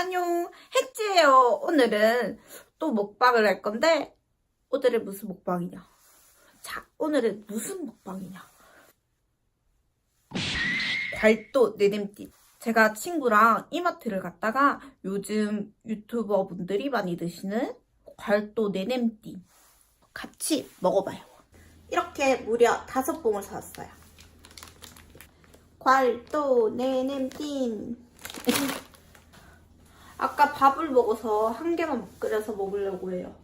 안녕. 햇지예요. 오늘은 또 먹방을 할 건데 오늘은 무슨 먹방이냐? 자 오늘은 무슨 먹방이냐? 괄도 내냄띠. 제가 친구랑 이마트를 갔다가 요즘 유튜버 분들이 많이 드시는 괄도 내냄띠. 같이 먹어봐요. 이렇게 무려 다섯 봉을 사왔어요. 괄도 내냄띠 밥을 먹어서 한 개만 끓여서 먹으려고 해요.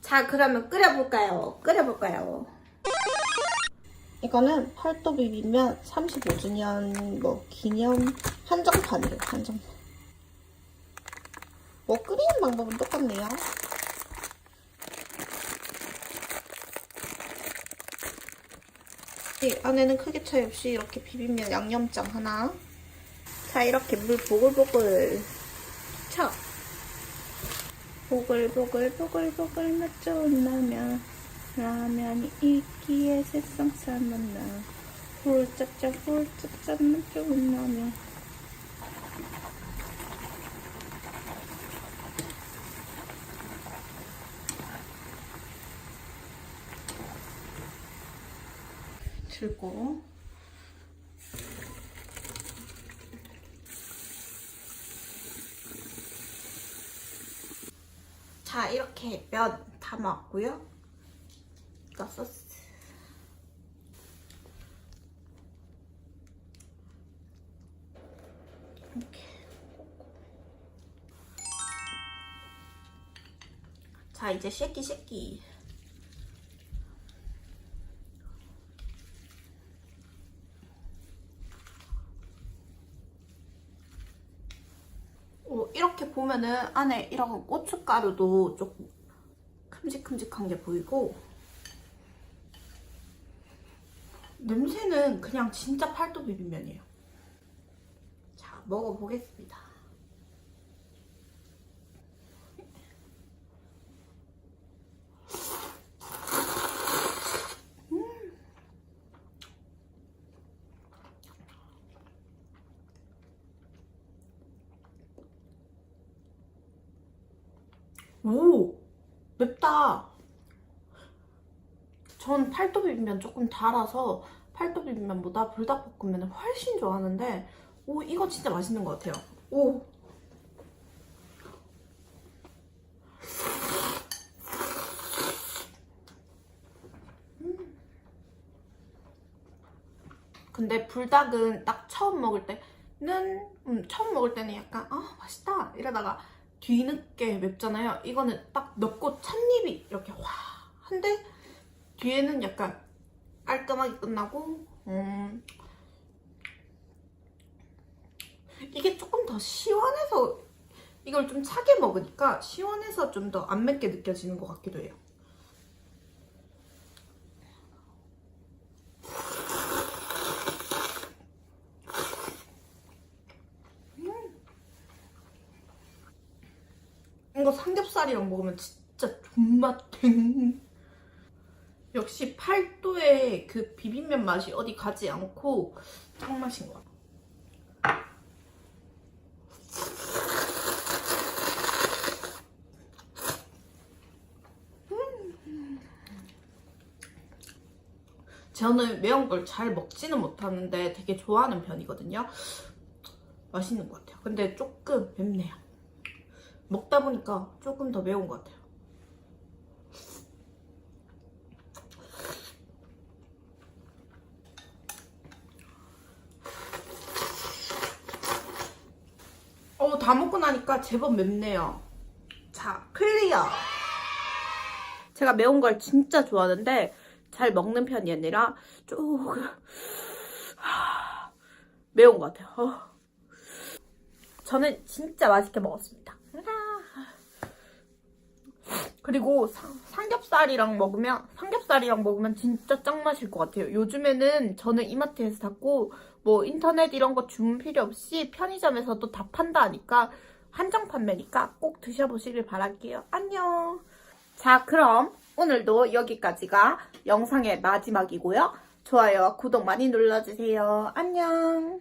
자, 그러면 끓여볼까요? 끓여볼까요? 이거는 팔도 비빔면 35주년 뭐 기념 한정판이에요, 한정판. 뭐 끓이는 방법은 똑같네요. 이 안에는 크게 차이 없이 이렇게 비빔면 양념장 하나 자 이렇게 물 보글보글 쳐. 보글보글 보글보글 맛 좋은 라면 라면이 있기에 세상 살만나. 훌쩍쩍 훌쩍쩍 맛 좋은 라면 들고 이렇게 면 담았고요. 이거 소스. 이렇게. 자 이제 쉐끼 쉐끼 어, 이렇게 보면은 안에 이런 고춧가루도 조금 큼직큼직한 게 보이고 냄새는 그냥 진짜 팔도 비빔면이에요. 자, 먹어보겠습니다. 오! 맵다. 전 팔도 비빔면 조금 달아서 팔도 비빔면보다 불닭볶음면을 훨씬 좋아하는데 오 이거 진짜 맛있는 것 같아요. 오. 음. 근데 불닭은 딱 처음 먹을 때는 음, 처음 먹을 때는 약간 아 맛있다 이러다가 뒤늦게 맵잖아요. 이거는 딱 맵고 찻잎이 이렇게 와 한데 뒤에는 약간 깔끔하게 끝나고 음 이게 조금 더 시원해서 이걸 좀 차게 먹으니까 시원해서 좀 더 안 맵게 느껴지는 것 같기도 해요. 이거 삼겹살이랑 먹으면 진짜 존맛 탱. 역시 팔도의 그 비빔면 맛이 어디 가지 않고 짱 맛인 것 같아. 음. 저는 매운 걸 잘 먹지는 못하는데 되게 좋아하는 편이거든요. 맛있는 것 같아요. 근데 조금 맵네요. 먹다 보니까 조금 더 매운 것 같아요. 어, 다 먹고 나니까 제법 맵네요. 자, 클리어. 제가 매운 걸 진짜 좋아하는데 잘 먹는 편이 아니라 조금 매운 것 같아요. 어. 저는 진짜 맛있게 먹었습니다. 그리고 상, 삼겹살이랑 먹으면 삼겹살이랑 먹으면 진짜 짱 맛일 것 같아요. 요즘에는 저는 이마트에서 샀고 뭐 인터넷 이런 거 주문 필요 없이 편의점에서도 다 판다 하니까 한정 판매니까 꼭 드셔보시길 바랄게요. 안녕. 자 그럼 오늘도 여기까지가 영상의 마지막이고요. 좋아요와 구독 많이 눌러주세요. 안녕.